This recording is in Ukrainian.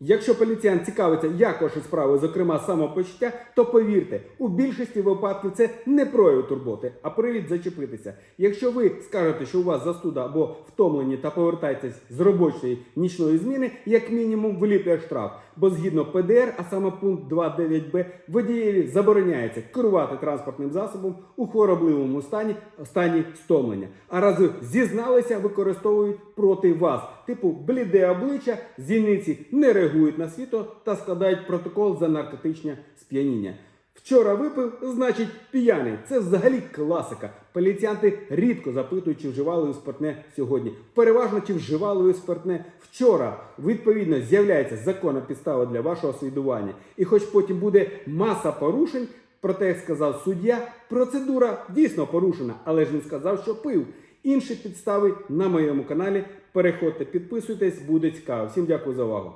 Якщо поліціян цікавиться, як ваші справи, зокрема самопочуття, то повірте, у більшості випадків це не прояв турботи, а привід зачепитися. Якщо ви скажете, що у вас застуда або втомлені та повертаєтесь з робочої нічної зміни, як мінімум виліплює штраф. Бо згідно ПДР, а саме пункт 2.9б, водієві забороняється керувати транспортним засобом у хворобливому стані, стані стомлення. А раз ви зізналися, використовують проти вас, типу бліде обличчя, зіниці не реагують на світло та складають протокол за наркотичне сп'яніння. Вчора випив, значить п'яний. Це взагалі класика. Поліціянти рідко запитують, чи вживали ви спиртне сьогодні. Переважно чи вживали ви спиртне вчора. Відповідно, з'являється законна підстава для вашого слідування. І хоч потім буде маса порушень, проте, як сказав суддя, процедура дійсно порушена, але ж він сказав, що пив. Інші підстави на моєму каналі. Переходьте, підписуйтесь, буде цікаво. Всім дякую за увагу.